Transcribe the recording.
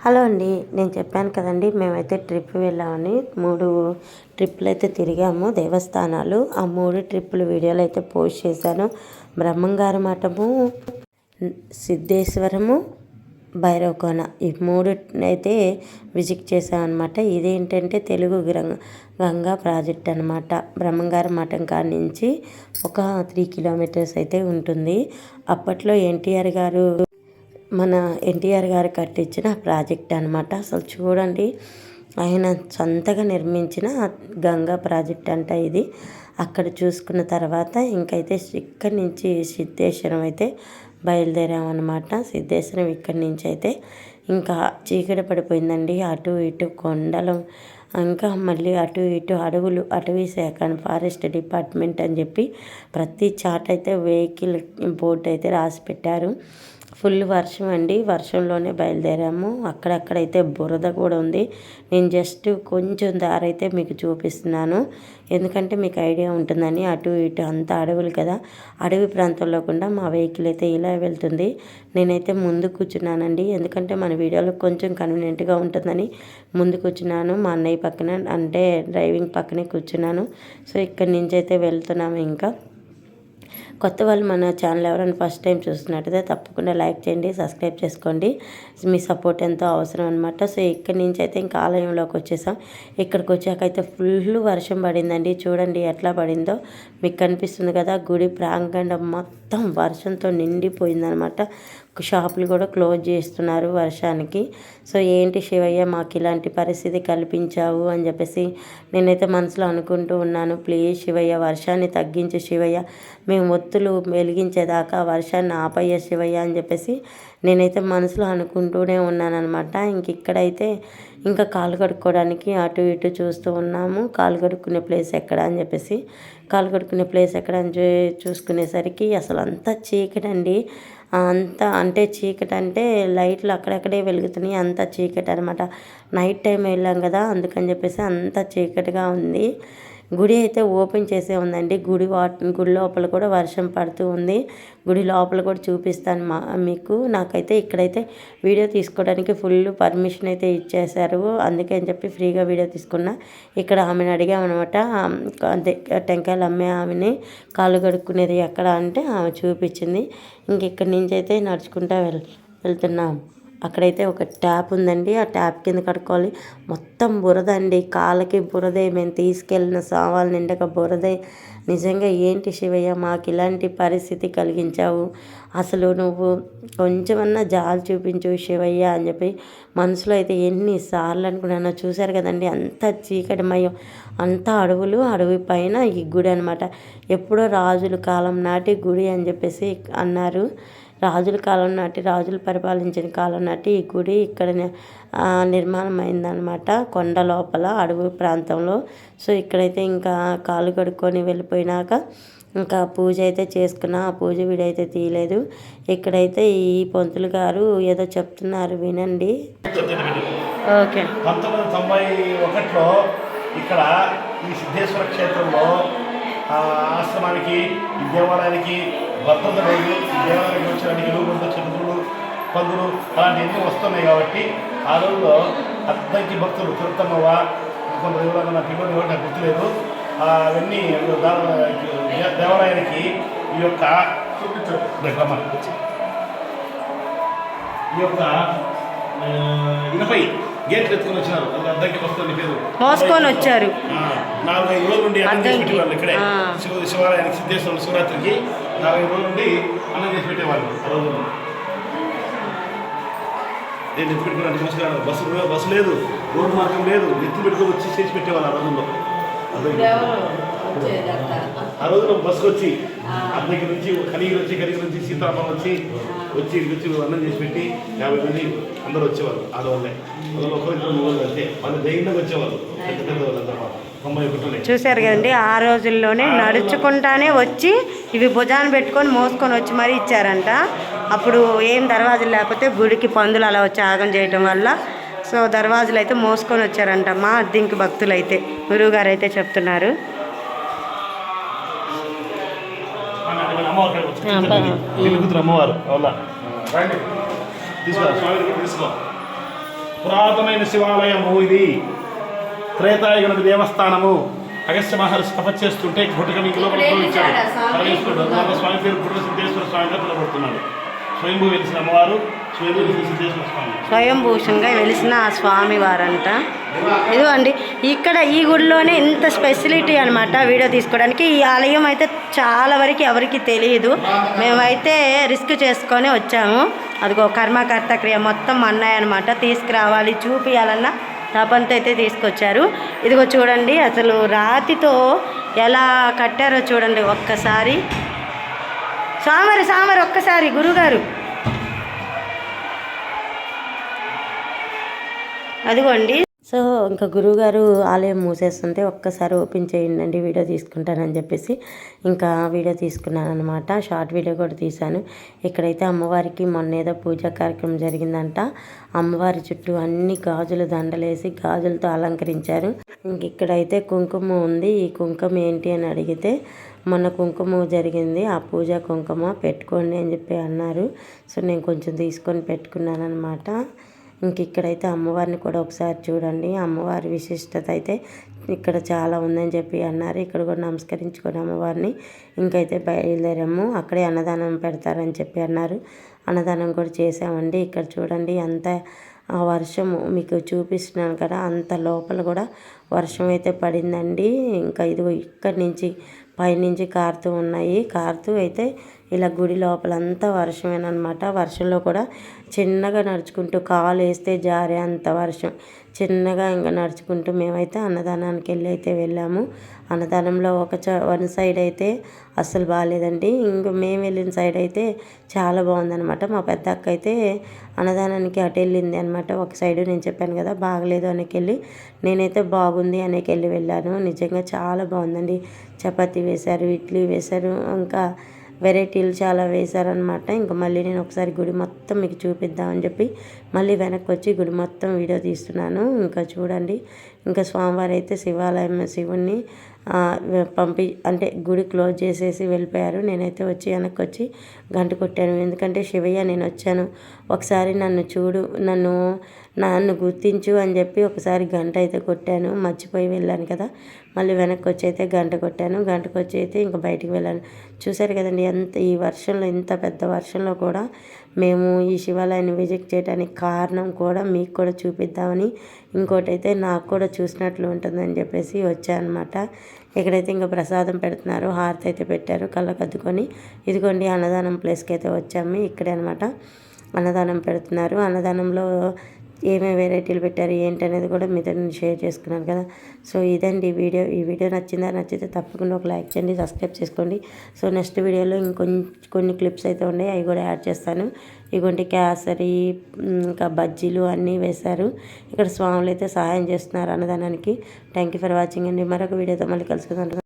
Hello అండి నేను చెప్పాను కదండి మేమైతే ట్రిప్ వెళ్ళామని. మూడు ట్రిప్పులు అయితే తిరిగాము దేవస్థానాలు. ఆ మూడు ట్రిప్పులు వీడియోలు అయితే పోస్ట్ చేశాను. బ్రహ్మంగారి మఠము సిద్ధేశ్వరము భైరవకోన. ఈ మూడు అయితే విజిట్ చేసామన్నమాట ఇదేంటంటే తెలుగు గంగా ప్రాజెక్ట్ అనమాట బ్రహ్మంగారి మఠం కాడి నుంచి ఒక త్రీ కిలోమీటర్స్ అయితే ఉంటుంది. అప్పట్లో ఎన్టీఆర్ గారు మన ఎన్టీఆర్ గారు కట్టించిన ప్రాజెక్ట్ అనమాట అసలు చూడండి ఆయన సొంతగా నిర్మించిన గంగా ప్రాజెక్ట్ అంట ఇది. అక్కడ చూసుకున్న తర్వాత ఇంకైతే ఇక్కడి నుంచి సిద్ధేశ్వరం అయితే బయలుదేరామన్నమాట. సిద్ధేశ్వరం ఇక్కడి నుంచి అయితే ఇంకా చీకటి పడిపోయిందండి. అటు ఇటు కొండలు ఇంకా మళ్ళీ అటు ఇటు అడవులు అటవీ శాఖ ఫారెస్ట్ డిపార్ట్మెంట్ అని చెప్పి ప్రతి చాట్ అయితే వెహికల్ బోర్డు అయితే రాసి పెట్టారు. ఫుల్ వర్షం అండి. వర్షంలోనే బయలుదేరాము. అక్కడక్కడైతే బురద కూడా ఉంది. నేను జస్ట్ కొంచెం దారి అయితే మీకు చూపిస్తున్నాను. ఎందుకంటే మీకు ఐడియా ఉంటుందని అటు ఇటు అంత అడవులు కదా. అడవి ప్రాంతంలో కూడా మా వెహికల్ అయితే ఇలా వెళ్తుంది. నేనైతే ముందు కూర్చున్నానండి. ఎందుకంటే మన వీడియోలో కొంచెం కన్వీనియంట్గా ఉంటుందని ముందు కూర్చున్నాను. మా అన్నయ్య పక్కన అంటే డ్రైవింగ్ పక్కనే కూర్చున్నాను. సో ఇక్కడి నుంచి అయితే వెళ్తున్నాము ఇంకా. కొత్త వాళ్ళు మన ఛానల్ ఎవరైనా ఫస్ట్ టైం చూస్తున్నట్టయితే తప్పకుండా లైక్ చేయండి సబ్స్క్రైబ్ చేసుకోండి. మీ సపోర్ట్ ఎంతో అవసరం అనమాట సో ఇక్కడి నుంచి అయితే ఇంకా ఆలయంలోకి వచ్చేసాం. ఇక్కడికి వచ్చాక అయితే ఫుల్ వర్షం పడిందండి. చూడండి ఎట్లా పడిందో. మీకు కనిపిస్తుంది కదా గుడి ప్రాంగణం మొత్తం వర్షంతో నిండిపోయిందనమాట షాపులు కూడా క్లోజ్ చేస్తున్నారు వర్షానికి. సో ఏంటి శివయ్య మాకు ఇలాంటి పరిస్థితి కల్పించావు అని చెప్పేసి నేనైతే మనసులో అనుకుంటూ ఉన్నాను. ప్లీజ్ శివయ్య వర్షాన్ని తగ్గించు శివయ్య. మేము ఒత్తులు వెలిగించేదాకా వర్షాన్ని ఆపయ్య శివయ్య అని చెప్పేసి నేనైతే మనసులో అనుకుంటూనే ఉన్నానన్నమాట. ఇంక ఇక్కడైతే ఇంకా కాలు కడుక్కోవడానికి అటు ఇటు చూస్తూ ఉన్నాము. కాలు కడుక్కునే ప్లేస్ ఎక్కడ అని చెప్పేసి కాలు కడుక్కునే ప్లేస్ ఎక్కడ అని చూసుకునేసరికి అసలు అంతా చీకటండి. అంత అంటే చీకటి అంటే లైట్లు అక్కడక్కడే వెలుగుతున్నాయి. అంత చీకటి అనమాట నైట్ టైం వెళ్ళాం కదా అందుకని చెప్పేసి అంత చీకటిగా ఉంది. గుడి అయితే ఓపెన్ చేసే ఉందండి. గుడి వా గుడి లోపల కూడా వర్షం పడుతూ ఉంది. గుడి లోపల కూడా చూపిస్తాను మా మీకు. నాకైతే ఇక్కడైతే వీడియో తీసుకోవడానికి ఫుల్ పర్మిషన్ అయితే ఇచ్చేశారు. అందుకని చెప్పి ఫ్రీగా వీడియో తీసుకున్నా. ఇక్కడ ఆమెను అడిగామనమాట అదే టెంకాయలు అమ్మే ఆమెని కాళ్ళు కడుక్కునేది ఎక్కడ అంటే ఆమె చూపించింది. ఇంక ఇక్కడి నుంచి అయితే నడుచుకుంటా వెళ్ వెళ్తున్నాం. అక్కడైతే ఒక ట్యాప్ ఉందండి. ఆ ట్యాప్ కింద కడుక్కోవాలి. మొత్తం బురద అండి కాళ్ళకి బురదే. మేము తీసుకెళ్ళిన సామాన్లు నిండక బురదే. నిజంగా ఏంటి శివయ్య? మాకు ఇలాంటి పరిస్థితి కలిగించావు. అసలు నువ్వు కొంచెమన్నా జాలి చూపించు శివయ్య అని చెప్పి మనసులో అయితే ఎన్నిసార్లు అనుకున్నానో చూశారు కదండి. అంత చీకటిమయం అంత అడవులు అడవి పైన ఈ గుడి అనమాట ఎప్పుడో రాజుల కాలం నాటి గుడి అని చెప్పేసి అన్నారు. రాజుల కాలం నాటి రాజులు పరిపాలించిన కాలం నాటి ఈ గుడి ఇక్కడ నిర్మాణం అయిందనమాట కొండ లోపల అడవి ప్రాంతంలో. సో ఇక్కడైతే ఇంకా కాలు కడుక్కొని వెళ్ళిపోయినాక ఇంకా పూజ అయితే చేసుకున్నా. ఆ పూజ వీడైతే తీయలేదు. ఇక్కడైతే ఈ పొంతులు గారు ఏదో చెప్తున్నారు వినండి. ఓకే. పంతొమ్మిది వందల తొంభై ఒకటిలో ఇక్కడ ఈ సిద్ధేశ్వర క్షేత్రంలో ఆ ఆశ్రమానికి ఈ దేవాలయానికి లేదు ఈ దేవాలయానికి వచ్చడానికి ఎలుగుబంటు చంద్రులు పందులు అలాంటివన్నీ వస్తున్నాయి కాబట్టి ఆ రోజుల్లో అద్దంకి భక్తులు తిరుత్తమ్మవ కొంత దేవుడు నాకు ఇబ్బంది కూడా నాకు గుర్తులేదు. అవన్నీ దేవాలయానికి ఈ యొక్క. ఈ యొక్క ఇనపై గేట్లు ఎత్తుకొని వచ్చినారు. అది అద్దంకి వస్తుంది పేరు. మోసుకొని వచ్చారు. నాలుగైదు రోజులు. పెట్టేవాళ్ళు ఇక్కడే శివాలయానికి సిద్ధేశ్వర శివరాత్రికి నాలుగైదు రోజుల నుండి అన్నం చేసి పెట్టేవాళ్ళు ఆ నేను ఎత్తు బస్సు కాదు బస్సు బస్సు లేదు రోడ్డు మార్గం లేదు ఎత్తు పెట్టుకొని వచ్చి చేసి పెట్టేవాళ్ళు ఆ రోజుల్లో. ఆ రోజున బస్సుకు వచ్చి అద్దెకి నుంచి కలిగి వచ్చి కలిగి నుంచి సీతారామం వచ్చి వచ్చి వచ్చి అన్నం చేసి పెట్టి యాభై మంది అందరూ వచ్చేవాళ్ళు ఆడవాళ్ళే అందులో ఒకరిద్దరు మూడు అంతే. వాళ్ళు ధైర్యంగా వచ్చేవాళ్ళు. పెద్ద పెద్ద వాళ్ళందరూ చూశారు కదండి ఆ రోజుల్లోనే నడుచుకుంటానే వచ్చి ఇవి భుజాన్ని పెట్టుకొని మోసుకొని వచ్చి మరీ ఇచ్చారంట. అప్పుడు ఏం దర్వాజులు లేకపోతే గుడికి పందులు అలా వచ్చి ఆగం చేయటం వల్ల సో దర్వాజులు అయితే మోసుకొని వచ్చారంట మా అద్దింకి భక్తులు అయితే గురువుగారు అయితే చెప్తున్నారు అమ్మవారు. పురాతనమైన శివాలయము ఇది. త్రేతాయుగనది దేవస్థానము. అగస్త్య మహర్షి తపస్సు చేస్తుంటే గుట్టక మీకు లోపల ఇక్కడ ఏం ఇచ్చాడు? పరమేశ్వరుడు స్వామి పేరు గుట్ట సిద్ధేశ్వర స్వామిగా పిలువబడుతున్నాడు స్వయంభూ వెలిసిన అమ్మవారు స్వయంభూషంగా వెలిసిన ఆ స్వామి. వారంట ఇదిగోండి ఇక్కడ ఈ గుడిలోనే ఇంత స్పెషాలిటీ అనమాట వీడియో తీసుకోవడానికి. ఈ ఆలయం అయితే చాలా వరకు ఎవరికి తెలియదు మేమైతే రిస్క్ చేసుకొని వచ్చాము. అదిగో కర్మకర్త క్రియ మొత్తం అన్నాయి అనమాట తీసుకురావాలి చూపియాలన్న తపంతో అయితే తీసుకొచ్చారు. ఇదిగో చూడండి అసలు రాతితో ఎలా కట్టారో చూడండి ఒక్కసారి. సామరి సామరి ఒక్కసారి గురుగారు. అదిగోండి. సో ఇంకా గురువుగారు ఆలయం మూసేస్తుంటే ఒక్కసారి ఓపెన్ చేయండి వీడియో తీసుకుంటానని చెప్పేసి. ఇంకా వీడియో తీసుకున్నాను అనమాట షార్ట్ వీడియో కూడా తీశాను. ఇక్కడైతే అమ్మవారికి మొన్న ఏదో పూజా కార్యక్రమం జరిగిందంట. అమ్మవారి చుట్టూ అన్ని గాజులు దండలేసి గాజులతో అలంకరించారు. ఇంక ఇక్కడైతే కుంకుమ ఉంది. ఈ కుంకుమ ఏంటి అని అడిగితే మొన్న కుంకుమ జరిగింది. ఆ పూజ కుంకుమ పెట్టుకోండి అని చెప్పి అన్నారు. సో నేను కొంచెం తీసుకొని పెట్టుకున్నాను అనమాట ఇంక ఇక్కడైతే అమ్మవారిని కూడా ఒకసారి చూడండి. అమ్మవారి విశిష్టత అయితే ఇక్కడ చాలా ఉందని చెప్పి అన్నారు. ఇక్కడ కూడా నమస్కరించుకొని అమ్మవారిని ఇంకైతే బయలుదేరాము. అక్కడే అన్నదానం పెడతారని చెప్పి అన్నారు. అన్నదానం కూడా చేసామండి ఇక్కడ చూడండి అంత ఆ వర్షము మీకు చూపిస్తున్నాను కదా అంత లోపల కూడా వర్షం అయితే పడిందండి. ఇంకా ఇదిగో ఇక్కడి నుంచి పైనుంచి కారుతూ ఉన్నాయి. కారుతూ అయితే ఇలా గుడి లోపలంతా వర్షమేనమాట వర్షంలో కూడా చిన్నగా నడుచుకుంటూ కాలు వేస్తే జారే అంత వర్షం. చిన్నగా ఇంకా నడుచుకుంటూ మేమైతే అన్నదానానికి వెళ్ళి అయితే వెళ్ళాము. అన్నదానంలో ఒక చ వన్ సైడ్ అయితే అస్సలు బాగాలేదండి ఇంక మేము వెళ్ళిన సైడ్ అయితే చాలా బాగుందనమాట మా పెద్ద అక్క అయితే అన్నదానానికి అటు వెళ్ళింది అనమాట ఒక సైడు నేను చెప్పాను కదా బాగలేదు అనేకి వెళ్ళి నేనైతే బాగుంది అనేకి వెళ్ళి వెళ్ళాను. నిజంగా చాలా బాగుందండి. చపాతీ వేశారు ఇడ్లీ వేశారు ఇంకా వెరైటీలు చాలా వేశారనమాట. ఇంకా మళ్ళీ నేను ఒకసారి గుడి మొత్తం మీకు చూపిద్దామని చెప్పి మళ్ళీ వెనక్కి వచ్చి గుడి మొత్తం వీడియో తీస్తున్నాను. ఇంకా చూడండి. ఇంకా స్వామివారు అయితే శివాలయం శివుణ్ణి పంపి అంటే గుడి క్లోజ్ చేసేసి వెళ్ళిపోయారు. నేనైతే వచ్చి వెనక్కి వచ్చి గంట కొట్టాను. ఎందుకంటే శివయ్య నేను వచ్చాను. ఒకసారి నన్ను చూడు నన్ను నన్ను గుర్తించు అని చెప్పి ఒకసారి గంట అయితే కొట్టాను. మర్చిపోయి వెళ్ళాను కదా. మళ్ళీ వెనక్కి వచ్చి అయితే గంట కొట్టాను. గంటకు వచ్చి అయితే ఇంకా బయటికి వెళ్ళాను. చూశారు కదండి ఎంత ఈ వర్షంలో ఇంత పెద్ద వర్షంలో కూడా మేము ఈ శివాలయాన్ని విజిట్ చేయడానికి కారణం కూడా మీకు కూడా చూపిద్దామని ఇంకోటి అయితే నాకు కూడా చూసినట్లు ఉంటుందని చెప్పేసి వచ్చానమాట. ఇక్కడైతే ఇంకా ప్రసాదం పెడుతున్నారు. హారతి అయితే పెట్టారు. కళ్ళకద్దుకొని ఇదిగోండి అన్నదానం ప్లేస్కి అయితే వచ్చాము. ఇక్కడే అనమాట. అన్నదానం పెడుతున్నారు. అన్నదానంలో ఏమేమి వెరైటీలు పెట్టారు ఏంటి అనేది కూడా మీతో నేను షేర్ చేసుకున్నాను కదా. సో ఇదండి ఈ వీడియో. ఈ వీడియో నచ్చిందా నచ్చితే తప్పకుండా ఒక లైక్ చేయండి సబ్స్క్రైబ్ చేసుకోండి. సో నెక్స్ట్ వీడియోలో ఇంకొన్ని కొన్ని క్లిప్స్ అయితే ఉన్నాయి అవి కూడా యాడ్ చేస్తాను. ఇగోండి కేసరి ఇంకా బజ్జీలు అన్నీ వేశారు. ఇక్కడ స్వాములు అయితే సహాయం చేస్తున్నారు అన్నదానానికి. థ్యాంక్ యూ ఫర్ వాచింగ్ అండి. మరొక వీడియోతో మళ్ళీ కలుసుకుందాం.